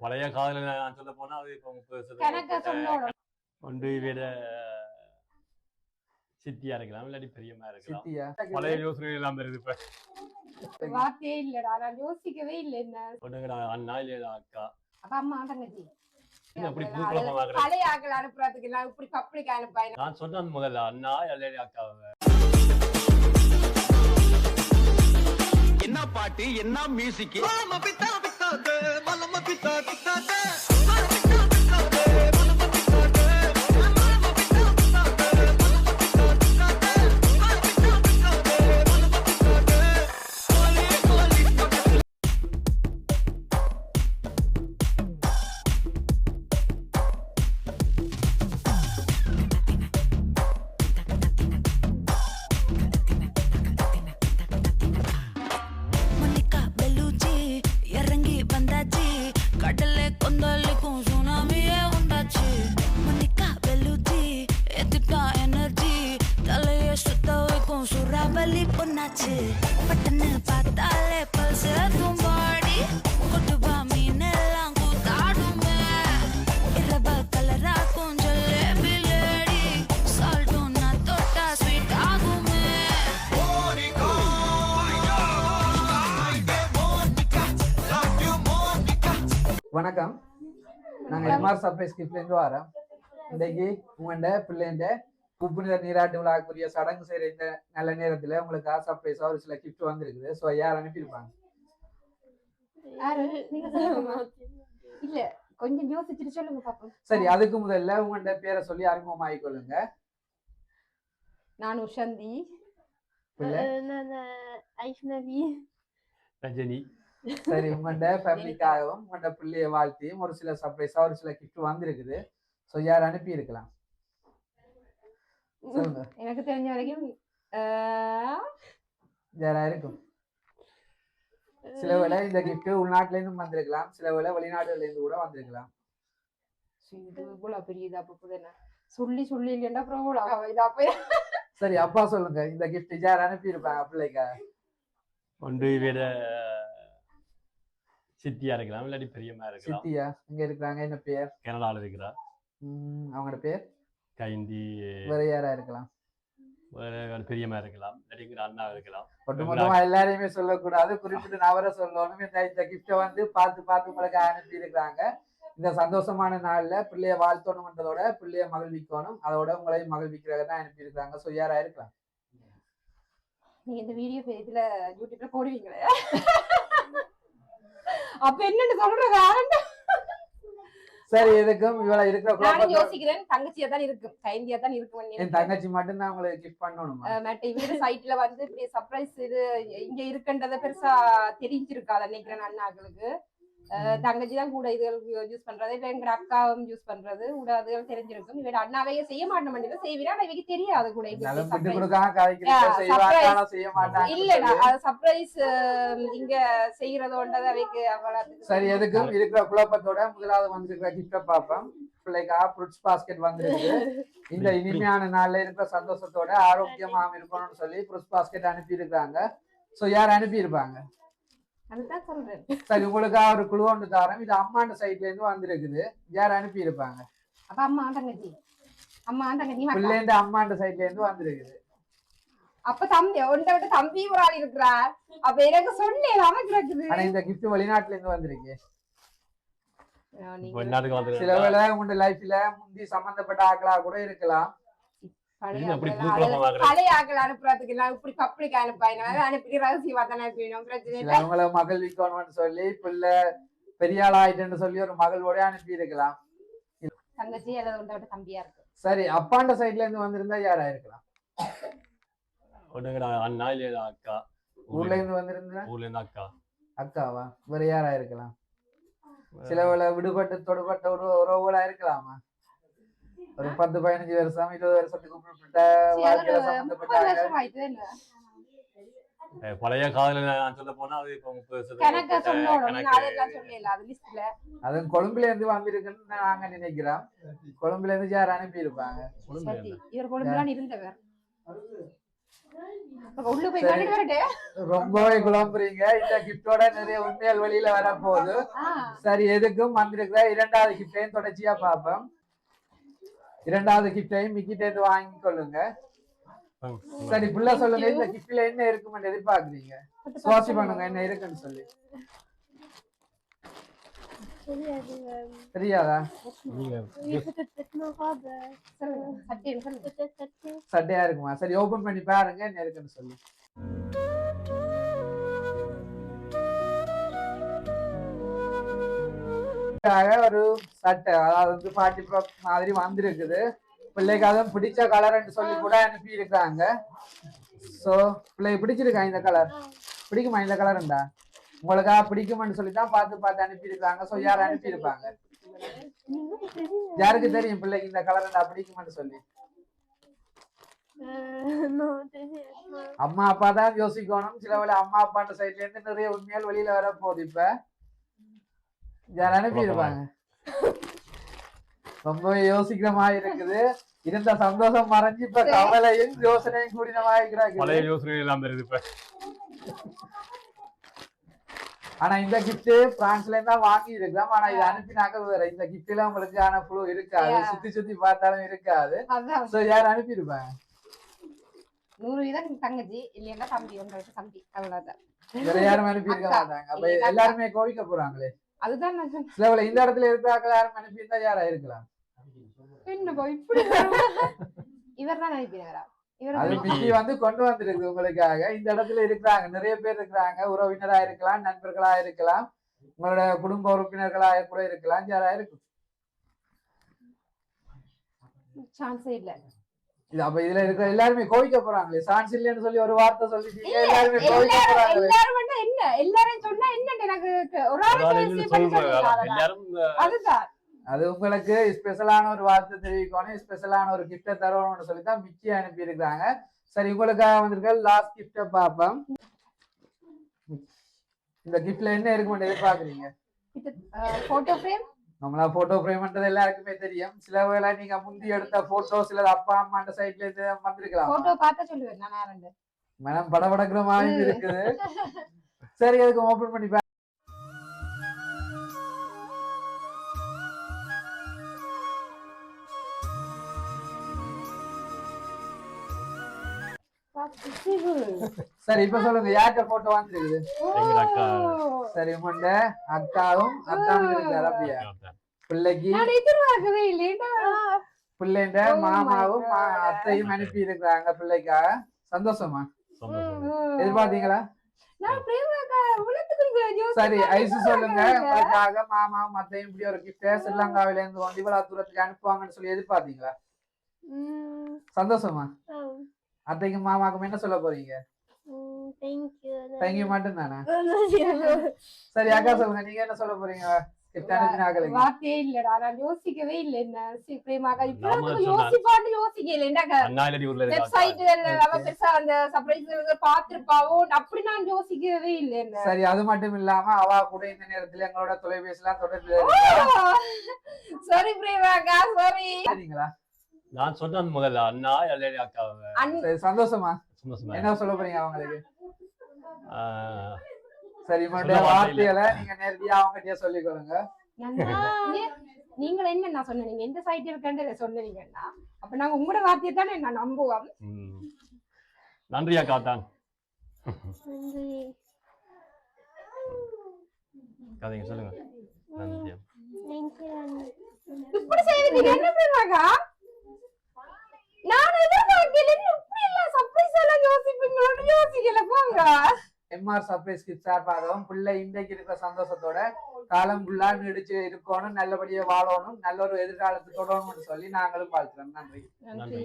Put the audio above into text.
பழைய காதல நான் சொல்ல போனா அது இப்போ முப்பது ஒன்று விட சித்தியா இருக்கலாம் இல்லாட்டி பெரியமா இருக்கலாம். பழைய யோசனை எல்லாம் வருது இப்ப. வார்த்தையே இல்லடா நான் யோசிக்கவே இல்லை என்ன. ஒண்ணுங்கடா அண்ணா இல்லையா அக்கா? அப்ப அம்மா தங்கச்சி. அப்படி பழைய ஆக்கள் அனுப்புறதுக்கு எல்லாம் இப்படி பப்ளிக் அனுப்பாங்க நான் சொன்னேன் முதல்ல அண்ணா இல்லாட்டி அக்காவை? என்ன பாட்டு என்ன மியூசிக் पिता दे मलम पिता पिता दे வணக்கம். நாங்க எம்ஆர் சர்ப்ரைஸ் கிஃப்ட்ல இருந்து வரோம். இன்னைக்கு உங்கள்ட பிள்ளைண்ட புப்புனித நீராட்டு விழாக்குரிய சடங்கு செய்யற இந்த நல்ல நேரத்துல உங்களுக்கு சர்ப்ரைஸா ஒரு சில கிஃப்ட் வந்திருக்குது. ஸோ யார் அனுப்பியிருப்பாங்க? இல்ல கொஞ்சம் யோசிச்சுட்டு சொல்லுங்க பாப்போம். சரி அதுக்கு முதல்ல உங்கள்ட பேரை சொல்லி அறிமுகமாகிக் கொள்ளுங்க. நான் உஷந்தி. நான் ஐஷ்ணவி ரஜினி சரி உங்கள்ட ஃபேமிலிக்காகவும் உங்கள்ட பிள்ளைய வாழ்த்தியும் ஒரு சில சர்ப்ரைஸா ஒரு சில கிஃப்ட் வந்திருக்குது. ஸோ யார் அனுப்பி இருக்கலாம் சொல்லுங்க. எனக்கு தெரிஞ்ச வரைக்கும் யாரா இருக்கும்? சில வேளை இந்த கிஃப்ட் உள்நாட்டுல இருந்தும் வந்திருக்கலாம். சில வேளை வெளிநாடுல இருந்து கூட வந்திருக்கலாம். இது இவ்வளவு பெரிய இதா போகுது என்ன? சொல்லி சொல்லி இல்லைன்னா அப்புறம் இதா போய் சரி அப்பா சொல்லுங்க. இந்த கிஃப்ட் யார் அனுப்பி இருப்பாங்க பிள்ளைக்கு? ஒன்று விட சித்தியா இருக்கலாம் இல்லாட்டி பெரியமா இருக்கலாம். சித்தியா இங்க இருக்கிறாங்க? என்ன பேர் கனடால இருக்கிறா. ம், அவங்களோட பேர் கைந்தி வேற யாரா இருக்கலாம்? வேற ஒரு பெரியமா இருக்கலாம் இல்லாட்டி அண்ணா இருக்கலாம். ஒட்டுமொத்தமா எல்லாரையுமே சொல்லக்கூடாது குறிப்பிட்டு நபரை சொல்லணும். இந்த இந்த கிஃப்டை வந்து பார்த்து பார்த்து உங்களுக்கு அனுப்பி இருக்கிறாங்க. இந்த சந்தோஷமான நாள்ல பிள்ளைய வாழ்த்தணும்ன்றதோட பிள்ளைய மகிழ்விக்கணும். அதோட உங்களையும் மகிழ்விக்கிறத தான் அனுப்பி இருக்காங்க ஸோ யாரா இருக்கலாம்? நீங்க இந்த வீடியோ இதுல யூடியூப்ல போடுவீங்களே? அப்ப என்னன்னு சொல்றது? சரி எதுக்கும்? இவ்வளவு இருக்கிற நானும் யோசிக்கிறேன். தங்கச்சியா தான் இருக்கும். கைந்தியா தான் இருக்கும் என் தங்கச்சி மட்டும்தான் உங்களுக்கு கிஃப்ட் பண்ணணுமா? மற்ற வீடு சைட்ல வந்து இப்படி சர்ப்ரைஸ் இது இங்க இருக்குன்றத பெருசா தெரிஞ்சிருக்காது நினைக்கிறேன் அண்ணாக்களுக்கு. தங்கச்சி தான் கூட இதுகளுக்கு யூஸ் பண்றது. இல்ல எங்க அக்காவும் யூஸ் பண்றது. கூட அதுகள் தெரிஞ்சிருக்கும். இவட அண்ணாவையே செய்ய செய்வீரா ஆனா இவக்கு தெரியாது கூட. இல்லடா அது சர்ப்ரைஸ் இங்க செய்யறதோண்டது அவைக்கு அவ்வளவு சரி எதுக்கும் இருக்கிற குழப்பத்தோட முதலாவது வந்திருக்கிற கிஃப்ட பார்ப்போம். பிள்ளைக்கா ஃப்ரூட்ஸ் பாஸ்கெட் வந்திருக்கு. இந்த இனிமையான நாள்ல இருக்கிற சந்தோஷத்தோட ஆரோக்கியமாக இருக்கணும்னு சொல்லி ஃப்ரூட்ஸ் பாஸ்கெட் அனுப்பி இருக்காங்க சோ யார் அனுப்பி இருப்பாங்க அதுதான் சொல்றேன். சரி உங்களுக்கா ஒரு குழு ஒன்று தரோம் இது அம்மாண்ட சைட்ல இருந்து வந்திருக்குது. யார் அனுப்பி இருப்பாங்க அப்ப அம்மா தங்கச்சி அம்மா தங்கச்சி மக்கா. பிள்ளைண்ட அம்மாண்ட சைட்ல இருந்து வந்திருக்குது. அப்ப தம்பி ஒன்றை விட்டு தம்பி ஒரு ஆள் இருக்கிறார். அப்ப எனக்கு சொல்லி அவன் இருக்குது ஆனா இந்த கிஃப்ட் வெளிநாட்டுல இருந்து வந்திருக்கு. சில வேளை உங்க லைஃப்ல முந்தி சம்பந்தப்பட்ட ஆக்களா கூட இருக்கலாம். பழைய ஆக்கள் அனுப்புறதுக்கு எல்லாம் இப்படி பப்ளிக் அனுப்பாங்க அனுப்பி ரகசியமா தானே அனுப்பிடணும் பிரச்சனை இல்லை. சிலவங்களை மகிழ்விக்கணும்னு சொல்லி பிள்ளை பெரிய ஆள் ஆயிட்டுன்னு சொல்லி ஒரு மகளோட அனுப்பி இருக்கலாம் தங்கச்சி அல்லது தம்பியா இருக்கு. சரி அப்பாண்ட சைட்ல இருந்து வந்திருந்தா யாரா இருக்கலாம் அண்ணா அக்கா? ஊர்ல இருந்து வந்திருந்தா? ஊர்ல இருந்து அக்கா. அக்காவா? வேற யாரா இருக்கலாம் சிலவளை விடுபட்டு தொடுபட்ட ஒரு உறவுகளா இருக்கலாமா? ஒரு பத்து பதினஞ்சு வருஷம் இருபது வருஷத்துக்கு அஹ் பழைய காதல நான் சொல்ல போனா அது இப்போ முப்பது வருஷத்துக்கு அதுவும் கொழும்புல இருந்து வந்திருக்குன்னு நாங்க நினைக்கிறோம் கொழும்புல இருந்து யார் அனுப்பி இருப்பாங்க. இவர் கொழும்புலாம் இருந்தவர் ரொம்பவே குழம்புறீங்க இந்த கிஃப்டோட நிறைய உண்மைகள் வெளியில வரப்போகுது சரி எதுக்கும் வந்திருக்கிற இரண்டாவது கிஃப்டையும் தொடர்ச்சியா பார்ப்போம் இரண்டாவது கிஃப்டையும் மிக்கிட்ட இருந்து வாங்கி கொள்ளுங்க. சரி புள்ள சொல்லுங்க இந்த கிஃப்ட்ல என்ன இருக்குமென்னு எதிர்பார்க்குறீங்க? சுவாசி பண்ணுங்க என்ன இருக்குன்னு சொல்லி. தெரியாது. சட்டையா இருக்குமா? சரி ஓபன் பண்ணி பாருங்க என்ன இருக்குன்னு சொல்லி. பிள்ளைக்காக ஒரு சட்டை அதாவது வந்து பாட்டி ப்ராப் மாதிரி வந்திருக்குது. பிள்ளைக்காக பிடிச்ச கலர்னு சொல்லி கூட அனுப்பி இருக்காங்க ஸோ பிள்ளைக்கு பிடிச்சிருக்கா இந்த கலர் பிடிக்குமா இந்த கலர்ண்டா உங்களுக்கா பிடிக்குமான்னு சொல்லி தான் பார்த்து பார்த்து அனுப்பி இருக்காங்க ஸோ யார் அனுப்பி இருப்பாங்க? யாருக்கு தெரியும் பிள்ளைக்கு இந்த கலர்ண்டா பிடிக்குமான்னு சொல்லி? அம்மா அப்பா தான் யோசிக்கணும். சில வேலை அம்மா அப்பான்ற சைட்ல இருந்து நிறைய உண்மையால் வெளியில வர போகுது இப்ப. யார் அனுப்பி இருப்பாங்க ரொம்ப யோசிக்கிற மாதிரி இருக்குது. இருந்த சந்தோஷம் மறைஞ்சு இப்ப கவலையும் யோசனையும் கூடின மாதிரி பழைய இருக்கிறாங்க யோசனை எல்லாம் வருது இப்ப. ஆனா இந்த கிஃப்ட் பிரான்ஸ்ல இருந்தா வாங்கி இருக்கிறோம் ஆனா இது அனுப்பினாக்க வேற இந்த கிஃப்ட்ல உங்களுக்கு ஆன புழு இருக்காது. சுத்தி சுத்தி பார்த்தாலும் இருக்காது. சோ யார் அனுப்பி இருப்பாங்க நூறு வீதம் தங்கச்சி இல்லைன்னா தம்பி உங்களுக்கு தம்பி. அவ்வளவுதான். வேற யாரும் அனுப்பி இருக்க அக்கா. மாட்டாங்க. அப்ப எல்லாருமே கோவிக்க போறாங்களே? அதுதான் நான் சொன்னேன். சில வேளை இந்த இடத்துல இருக்கிறாங்க யாரும் அனுப்பி இருந்தா யாரா இருக்கலாம்? என்னப்பா இப்படி இவர் தான் அனுப்பினாரா இவர் அது. மிக்கி வந்து கொண்டு வந்திருக்கு உங்களுக்காக. இந்த இடத்துல இருக்கிறாங்க நிறைய பேர் இருக்கிறாங்க. உறவினரா இருக்கலாம் நண்பர்களா இருக்கலாம். உங்களோட குடும்ப உறுப்பினர்களா கூட இருக்கலாம். யாரா இருக்கும்? சான்ஸே இல்ல. இது அப்ப இதுல இருக்கிற எல்லாருமே கோவிக்க போறாங்களே? சான்ஸ் இல்லைன்னு சொல்லி ஒரு வார்த்தை சொல்லிட்டீங்க. எல்லாருமே கோவிக்க போறாங்களே. எல்லாரும் என்ன? எல்லாரும் சொன்னா என்ன எனக்கு ஒரு அதுதான். அது உங்களுக்கு ஸ்பெஷலான ஒரு வார்த்தை தெரிவிக்கணும். ஸ்பெஷலான ஒரு கிஃப்ட தரணும்னு சொல்லி தான் மிக்கி அனுப்பி இருக்காங்க சரி உங்களுக்காக வந்திருக்க லாஸ்ட் கிஃப்ட பார்ப்போம். இந்த கிஃப்ட்ல என்ன இருக்குன்னு எதிர்பார்க்குறீங்க? போட்டோ ஃப்ரேம் நம்மளா போட்டோ ஃப்ரேம்ன்றது எல்லாருக்குமே தெரியும். சில வேளை நீங்க முந்தி எடுத்த போட்டோ சில அப்பா அம்மாண்ட சைட்ல இருந்து வந்திருக்கலாம். போட்டோ பார்த்தா சொல்லுவேன் நான் மனம் படபடக்கிற மாதிரி இருக்குது. சரி அதுக்கு ஓபன் பண்ணி சரி இப்ப சொல்லுங்க. யார்கிட்ட போட்டோ வந்துருக்குது எங்க அக்கா. சரி உங்கள்ட அக்காவும் அத்தானும் இருக்காரு அப்படியா? பிள்ளைக்கு பிள்ளைண்ட Oh மாமாவும். அத்தையும் அனுப்பி இருக்கிறாங்க பிள்ளைக்காக சந்தோஷமா? எதிர்பார்த்தீங்களா? சரி ஐசு சொல்லுங்க. உங்களுக்காக மாமாவும் அத்தையும் இப்படி ஒரு கிஃப்ட் ஸ்ரீலங்காவில இருந்து இவ்வளவு தூரத்துக்கு அனுப்புவாங்கன்னு சொல்லி எதிர்பார்த்தீங்களா? சந்தோஷமா? அத்தைக்கும் மாமாக்கும் என்ன சொல்ல போறீங்க. தேங்க்யூ மட்டும் தானே சரி அக்கா சொல்லுங்க நீங்க என்ன சொல்ல போறீங்க? வார்த்தையே இல்லடா நான் யோசிக்கவே இல்லை என்ன பிரேமாக்கா சொன்னா- யோசிப்பான்னு யோசிக்கல என்னக்கா வெப்சைட் பெருசா அந்த சர்ப்ரைஸ் பாத்திருப்பாவோ அப்படி நான் யோசிக்கவே இல்லை என்ன. சரி அது மட்டும் இல்லாம அவ கூட இந்த நேரத்துல எங்களோட தொலைபேசிலாம் தொடர்பு சாரி பிரேமாக்கா சாரி சரிங்களா? நான் சொன்னது முதல்ல அண்ணா இல்லாடி அக்கா சரி சந்தோஷமா? சந்தோஷமா என்ன சொல்ல போறீங்க அவங்களுக்கு? சரி உங்களுடைய சொல்ல வார்த்தை இல்ல. வார்த்தைகளை நீங்க நேரடியா அவங்ககிட்டயே சொல்லிக் கொடுங்க. நீங்க என்ன நான் சொன்னீங்க எந்த சைட் இருக்கேன்னு சொன்னீங்கன்னா அப்ப நாங்க உங்களோட வார்த்தையை தானே நான் நம்புவோம். நன்றி அக்கா தான் கதைங்க சொல்லுங்க. நன்றி இப்படி செய்வீங்க என்ன பிரேமாக்கா நான் எதிர்பார்க்கல இப்படி எல்லாம் சர்ப்ரைஸ் எல்லாம் யோசிப்பீங்களோன்னு யோசிக்கல போங்க எம்ஆர் சர்ப்ரைஸ் கிஃப்ட் சார்பாகவும் பிள்ளை இன்றைக்கு இருக்கிற சந்தோஷத்தோட காலம் ஃபுல்லா நீடிச்சு இருக்கணும் நல்லபடியா வாழணும் நல்ல ஒரு எதிர்காலத்துக்கு தொடரணும்னு சொல்லி நாங்களும் வாழ்த்துறோம். நன்றி. நன்றி.